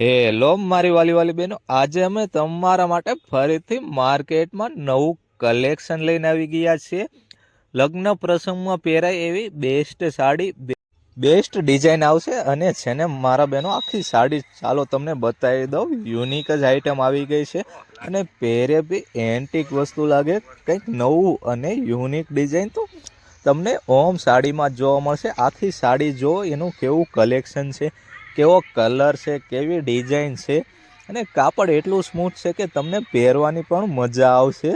Hello મારી વાલી વાલી બહેનો, આજે અમે તમારા માટે ફરીથી માર્કેટમાં નવું કલેક્શન લઈને આવી ગયા છીએ. લગ્ન પ્રસંગમાં પહેરાય એવી બેસ્ટ સાડી બેસ્ટ ડિઝાઇન આવશે અને છે ને મારા બહેનો, આખી સાડી ચાલો તમને બતાવી દઉં યુનિક જ આઈટમ આવી ગઈ છે. અને પહેરે બી એન્ટિક વસ્તુ લાગે, કંઈક નવું અને યુનિક ડિઝાઇન તો તમને ઓમ સાડીમાં જોવા મળશે. આખી સાડી જો એનું કેવું કલેક્શન છે કેવો કલર છે, કેવી ડિઝાઇન છે અને કાપડ એટલું સ્મૂથ છે કે તમને પહેરવાની પણ મજા આવશે.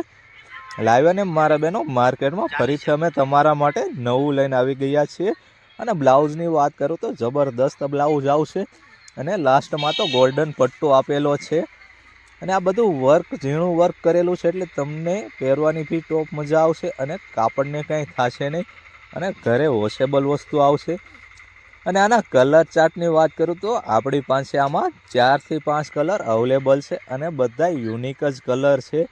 લાવ્યા ને મારા બહેનો માર્કેટમાં? ફરીથી અમે તમારા માટે નવું લઈને આવી ગયા છીએ. અને બ્લાઉઝની વાત કરું તો જબરદસ્ત બ્લાઉઝ આવશે અને લાસ્ટમાં તો ગોલ્ડન પટ્ટો આપેલો છે. અને આ બધું વર્ક ઝીણું વર્ક કરેલું છે એટલે તમને પહેરવાની બી ટોપ મજા આવશે અને કાપડને કાંઈ થશે નહીં. અને ઘરે વોશેબલ વસ્તુ આવશે. અને આના કલર ચાર્ટની વાત કરું તો આપણી પાસે આમાં ચારથી પાંચ કલર અવેલેબલ છે અને બધા યુનિક જ કલર છે.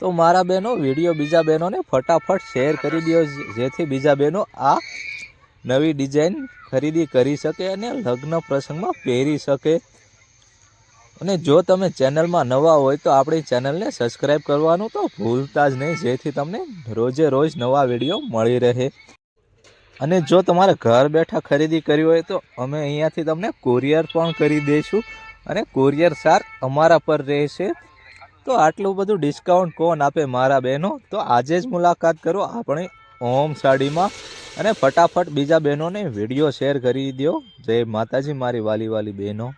તો મારા બહેનો, વીડિયો બીજા બહેનોને ફટાફટ શેર કરી દો, જેથી બીજા બહેનો આ નવી ડિઝાઇન ખરીદી કરી શકે અને લગ્ન પ્રસંગમાં પહેરી શકે. અને જો તમે ચેનલમાં નવા હોય તો આપણી ચેનલને સબસ્ક્રાઈબ કરવાનું તો ભૂલતા જ નહીં, જેથી તમને રોજે રોજ નવા વીડિયો મળી રહે. અને જો તમારે ઘર બેઠા ખરીદી કરવી હોય તો અમે અહીંયાથી તમને કુરિયર પણ કરી દઈશું. અને કુરિયર ચાર્જ અમારા પર રહેશે. તો આટલું બધું ડિસ્કાઉન્ટ કોણ આપે મારા બહેનો? તો આજે જ મુલાકાત કરો આપણી ઓમ સાડીમાં. અને ફટાફટ બીજા બહેનોને વીડિયો શેર કરી દો જય માતાજી, મારી વાલી વાલી બહેનો.